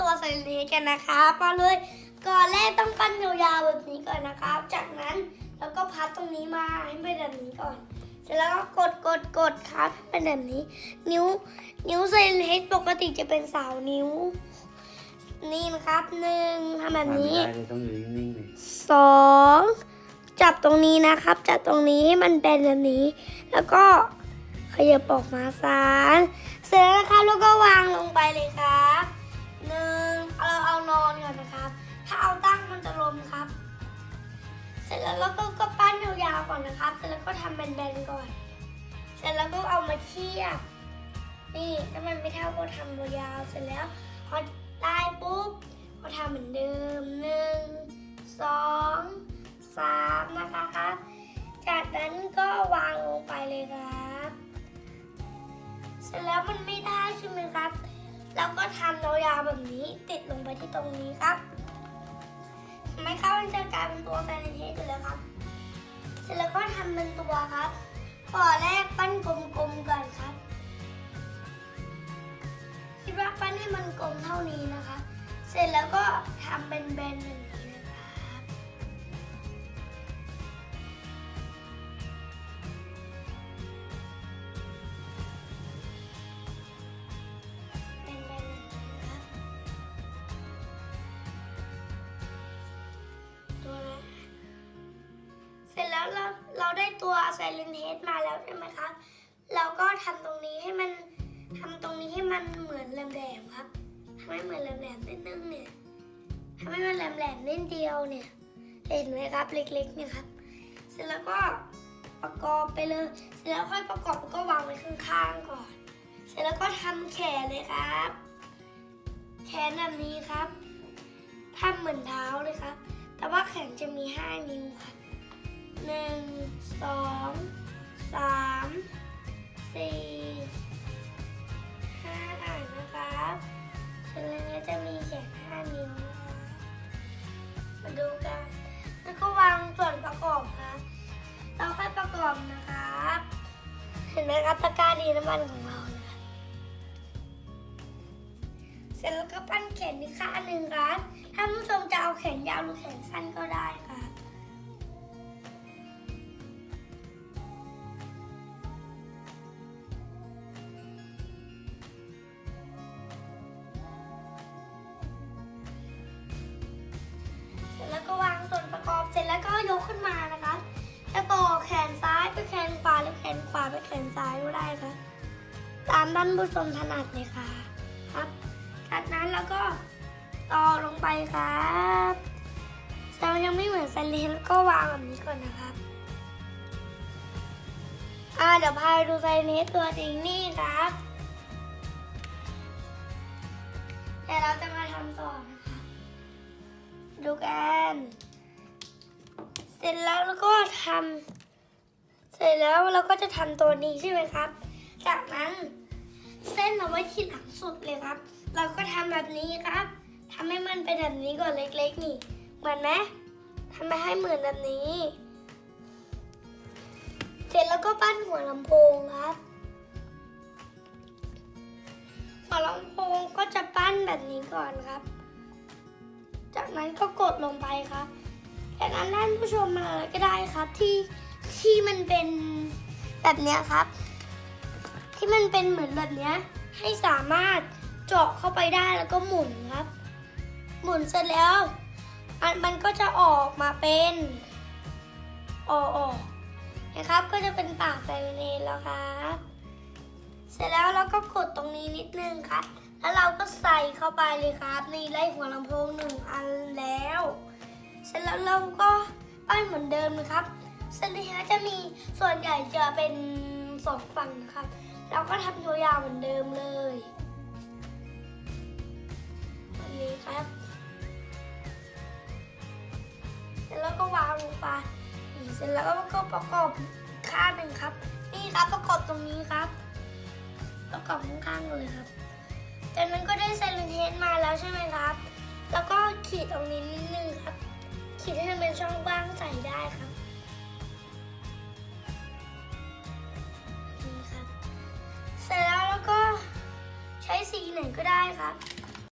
ตัวไซเลนกันนะครับมาเลยก่อนแรกต้องปั้นยาวๆแบบนี้ก่อนนะครับ จากนั้นแล้วก็พับตรงนี้มาให้เป็นแบบนี้ก่อน เสร็จแล้วก็กดกดกดครับให้เป็นแบบนี้ นิ้ว นิ้วไซเลนปกติจะเป็นสาวนิ้ว นี่นะครับหนึ่งทำแบบนี้ไม่ได้เลยต้องอยู่นิ่งๆเลยสองจับตรงนี้นะครับ จับตรงนี้ให้มันเป็นแบบนี้ แล้วก็ขยับออกมาสามเสร็จแล้วนะครับแล้วก็วางลงไปเลยครับ จะล้มครับ เสร็จแล้วเราก็ก็ปั้นยาวๆก่อนนะครับ เสร็จแล้วก็ทำแบนๆก่อน เสร็จแล้วก็เอามาเทียบ นี่ถ้ามันไม่เท่าก็ทำยาวๆเสร็จแล้วพอได้ปุ๊บก็ทำเหมือนเดิมหนึ่งสองสามนะคะครับจากนั้นก็วางลงไปเลยครับ เสร็จแล้วมันไม่ได้ใช่ไหมครับเราก็ทำยาวแบบนี้ติดลงไปที่ตรงนี้ครับ ข้าวมครันจะกลายเป็นตัวแฟนเทสอยู่แล้วครับ เสร็จแล้วก็ทำเป็นตัวครับก่อแรกปั้นกลมๆก่อนครับ คิดว่าปั้นให้มันกลมเท่านี้นะคะ เสร็จแล้วก็ทำเป็นแบนๆแบบนี้ แล้วเราเราได้ตัวไซเลนเฮดมาแล้วใช่ไหมครับ เราก็ทำตรงนี้ให้มันทำตรงนี้ให้มันเหมือนแหลมๆครับทำให้เหมือนแหลมๆนิดนึงเนี่ยทำให้มันแหลมๆนิดเดียวเนี่ยเห็นไหมครับเล็กๆเนี่ยครับ เสร็จแล้วก็ประกอบไปเลย เสร็จแล้วค่อยประกอบแล้วก็วางไว้ข้างๆก่อน เสร็จแล้วก็ทำแขนเลยครับ แขนแบบนี้ครับทำเหมือนเท้าเลยครับ แต่ว่าแขนจะมี 5 นิ้วครับ หนึ่งสองสามสี่ห้านนะครับส่วนอันนี้จะมีแขนห้านิ้วนะคะมาดูกัน แล้วก็วางส่วนประกอบครับเราค่อยประกอบนะครับ เห็นไหมครับตะกร้าดีน้ำมันของเรานะเสร็จแล้วก็ปั้นแขนอีกข้างหนึ่งครับถ้าผู้ชมจะเอาแขนยาวหรือแขนสั้นก็ได้ครับ ซ้ายก็ได้ค่ะ ตามท่านผู้ชมถนัดเลยค่ะ ครับ จากนั้นแล้วก็ต่อลงไปครับแต่มันยังไม่เหมือนไซเลนก็วางแบบนี้ก่อนนะครับอ่าเดี๋ยวพาไปดูไซเลนตัวจริงนี่ครับแต่เราจะมาทำต่อนะคะ ดูกัน เสร็จแล้วแล้วก็ทำ ร็จแล้วเราก็จะทำตัวนี้ใช่ไหมครับ จากนั้นเส้นเอาไว้ที่หลังสุดเลยครับ เราก็ทำแบบนี้ครับทำให้มันเป็นแบบนี้ก่อนเล็กๆนี่เหมือนไหมทำให้เหมือนแบบนี้ เสร็จแล้วก็ปั้นหัวลำโพงครับหัวลำโพงก็จะปั้นแบบนี้ก่อนครับ จากนั้นก็กดลงไปครับจากนั้นท่านผู้ชมมาอะไรก็ได้ครับที่ ที่มันเป็นแบบเนี้ยครับ ที่มันเป็นเหมือนแบบเนี้ยให้สามารถเจาะเข้าไปได้แล้วก็หมุนครับ หมุนเสร็จแล้วอันมันก็จะออกมาเป็นออกออกนะครับก็จะเป็นปากไซเรนแล้วครับเสร็จแล้วเราก็กดตรงนี้นิดนึงครับ แล้วเราก็ใส่เข้าไปเลยครับนี่ไล่หัวลำโพงหนึ่งอันแล้ว เสร็จแล้วเราก็ปั้นเหมือนเดิมนะครับ เสร็จแล้จะมีส่วนใหญ่จะเป็นสองฝั่งนะครับเราก็ทำตัวยาวเหมือนเดิมเลยแบบนี้ครับเสร็จแล้วก็วางลงไปเสร็จแล้วก็ประกอบข้างหนึ่งครับ นี่ครับประกอบตรงนี้ครับ ประกอบข้างๆเลยครับจากนั้นก็ได้ไซเลนเทสมาแล้วใช่ไหมครับ แล้วก็ขีดตรงนี้นิดนึงครับ ขีดให้มันเป็นช่องว่างใส่ได้ครับ นี่ครับ